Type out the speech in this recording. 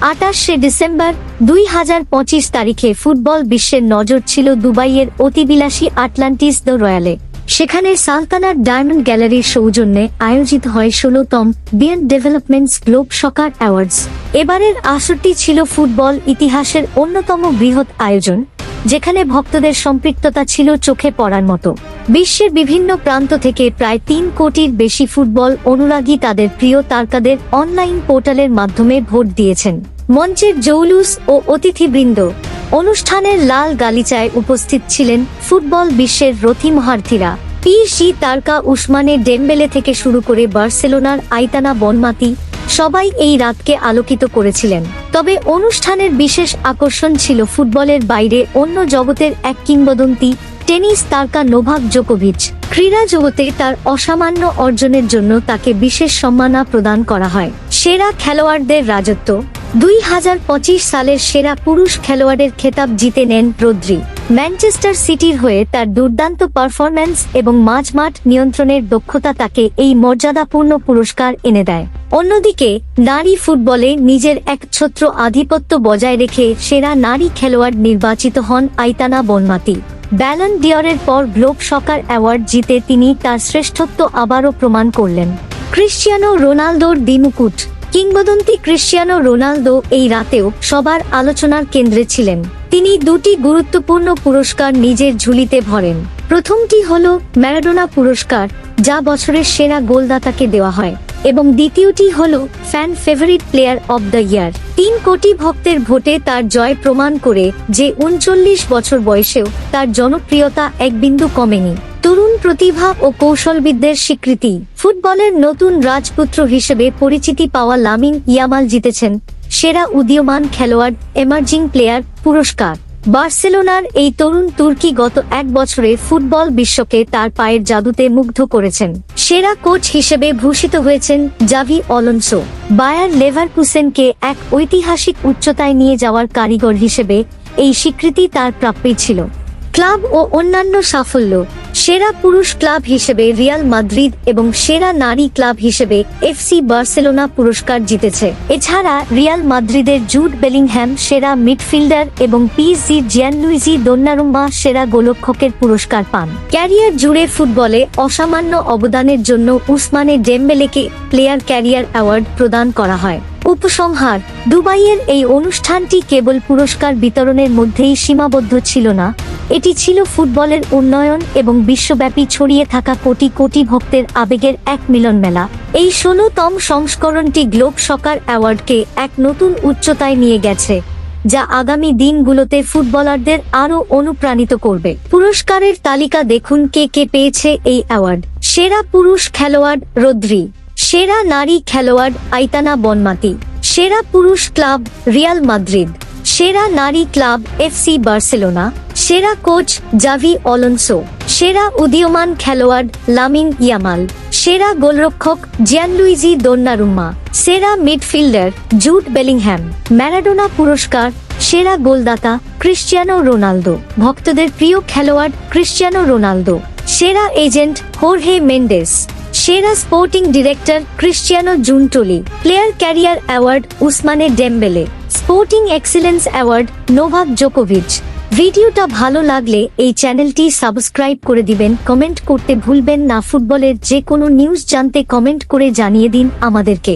আটাশে December দুই হাজার পঁচিশ তারিখে ফুটবল বিশ্বের নজর ছিল দুবাইয়ের অতিবিলাসী আটলান্টিস দ্য রয়্যালে সেখানে সালতানার ডায়মন্ড গ্যালারির সৌজন্যে আয়োজিত হয় ষোলতম বিয়ান ডেভেলপমেন্টস গ্লোব সকার অ্যাওয়ার্ডস। এবারের আসরটি ছিল ফুটবল ইতিহাসের অন্যতম বৃহৎ আয়োজন, যেখানে ভক্তদের সম্পৃক্ততা ছিল চোখে পড়ার মতো। বিশ্বের বিভিন্ন প্রান্ত থেকে প্রায় তিন কোটির বেশি ফুটবল অনুরাগী তাদের প্রিয় তারকাদের অনলাইন পোর্টালের মাধ্যমে ভোট দিয়েছেন। মঞ্চের জৌলুস ও অতিথিবৃন্দ অনুষ্ঠানের লাল গালিচায় উপস্থিত ছিলেন ফুটবল বিশ্বের রথী মহার্থীরা। পিএসজি তারকা উসমানে ডেম্বেলে থেকে শুরু করে বার্সেলোনার আইতানা বনমাতি সবাই এই রাতকে আলোকিত করেছিলেন। তবে অনুষ্ঠানের বিশেষ আকর্ষণ ছিল ফুটবলের বাইরে অন্য জগতের এক কিংবদন্তি টেনিস তারকা নোভাক জোকোভিচ, ক্রীড়া জগতে তার অসামান্য অর্জনের জন্য তাকে বিশেষ সম্মাননা প্রদান করা হয়। সেরা খেলোয়াড়দের রাজত্ব। দুই হাজার পঁচিশ সালের সেরা পুরুষ খেলোয়াড়ের খেতাব জিতে নেন রদ্রি। ম্যানচেস্টার সিটির হয়ে তার দুর্দান্ত পারফরম্যান্স এবং মাঝমাঠ নিয়ন্ত্রণের দক্ষতা তাকে এই মর্যাদাপূর্ণ পুরস্কার এনে দেয়। অন্যদিকে, নারী ফুটবলে নিজের একছত্র আধিপত্য বজায় রেখে সেরা নারী খেলোয়াড় নির্বাচিত হন আইতানা বনমাতি। ব্যালন ডিয়রের পর গ্লোব সকার অ্যাওয়ার্ড জিতে তিনি তার শ্রেষ্ঠত্ব আবারও প্রমাণ করলেন। ক্রিশ্চিয়ানো রোনালদোর দিমুকুট কিংবদন্তি ক্রিশ্চিয়ানো রোনালদো এই রাতেও সবার আলোচনার কেন্দ্রে ছিলেন। তিনি দুটি গুরুত্বপূর্ণ পুরস্কার নিজের ঝুলিতে ভরেন। প্রথমটি হল ম্যারাডোনা পুরস্কার, যা বছরের সেরা গোলদাতাকে দেওয়া হয়। এবং দ্বিতীয়টি হল fan favourite player of the year তিন কোটি ভক্তের ভোটে তার জয় প্রমাণ করে যে উনচল্লিশ বছর বয়সেও তার জনপ্রিয়তা এক বিন্দু কমেনি। তরুণ প্রতিভা ও কৌশলবিদদের স্বীকৃতি। ফুটবলের নতুন রাজপুত্র হিসেবে পরিচিতি পাওয়া লামিন ইয়ামাল জিতেছেন সেরা উদীয়মান খেলোয়াড় এমার্জিং প্লেয়ার পুরস্কার। বার্সেলোনার এই তরুণ তুর্কি গত এক বছরে ফুটবল বিশ্বকে তার পায়ের জাদুতে মুগ্ধ করেছেন। সেরা কোচ হিসেবে ভূষিত হয়েছেন জাভি অলনসো। বায়ার লেভারকুসেনকে এক ঐতিহাসিক উচ্চতায় নিয়ে যাওয়ার কারিগর হিসেবে এই স্বীকৃতি তার প্রাপ্যই ছিল। ক্লাব ও অন্যান্য সাফল্য সেরা পুরুষ ক্লাব হিসেবে রিয়াল মাদ্রিদ এবং সেরা নারী ক্লাব হিসেবে এফসি বার্সেলোনা পুরস্কার জিতেছে। এছাড়া রিয়াল মাদ্রিদের জুড বেলিংহ্যাম সেরা মিডফিল্ডার এবং পিএসজি জিয়ানলুইজি দোন্নারুম্বা সেরা গোলক্ষকের পুরস্কার পান। ক্যারিয়ার জুড়ে ফুটবলে অসামান্য অবদানের জন্য উসমানে ডেম্বেলেকে প্লেয়ার ক্যারিয়ার অ্যাওয়ার্ড প্রদান করা হয়। উপসংহার, দুবাইয়ের এই অনুষ্ঠানটি কেবল পুরস্কার বিতরণের মধ্যেই সীমাবদ্ধ ছিল না এটি ছিল ফুটবলের উন্নয়ন এবং বিশ্বব্যাপী ছড়িয়ে থাকা কোটি কোটি ভক্তের আবেগের এক মিলন মেলা। এই ষোলোতম সংস্করণটি গ্লোব সকার অ্যাওয়ার্ডকে এক নতুন উচ্চতায় নিয়ে গেছে, যা আগামী দিনগুলোতে ফুটবলারদের আরও অনুপ্রাণিত করবে। পুরস্কারের তালিকা দেখুন কে কে পেয়েছে এই অ্যাওয়ার্ড। সেরা পুরুষ খেলোয়াড় রদ্রি, সেরা নারী খেলোয়াড় আইতানা বনমাতি, সেরা পুরুষ ক্লাব রিয়াল মাদ্রিদ, সেরা নারী ক্লাব এফসি বার্সেলোনা সেরা কোচ জাভি অলনসো, সেরা উদীয়মান খেলোয়াড় লামিন ইয়ামাল, সেরা গোলরক্ষক জিয়ানলুইজি দোন্নারুম্মা, সেরা মিডফিল্ডার জুট বেলিংহ্যাম ম্যারাডোনা পুরস্কার, সেরা গোলদাতা ক্রিশ্চিয়ানো রোনালদো, ভক্তদের প্রিয় খেলোয়াড় ক্রিশ্চিয়ানো রোনালদো, সেরা এজেন্ট হোরহে মেন্ডেস, সেরা sporting director Cristiano Giuntoli, player career award Ousmane Dembele, sporting excellence award Novak জোকোভিচ ভিডিওটা ভালো লাগলে এই চ্যানেলটি সাবস্ক্রাইব করে দিবেন, কমেন্ট করতে ভুলবেন না। ফুটবলের যে কোনো নিউজ জানতে কমেন্ট করে জানিয়ে দিন আমাদেরকে।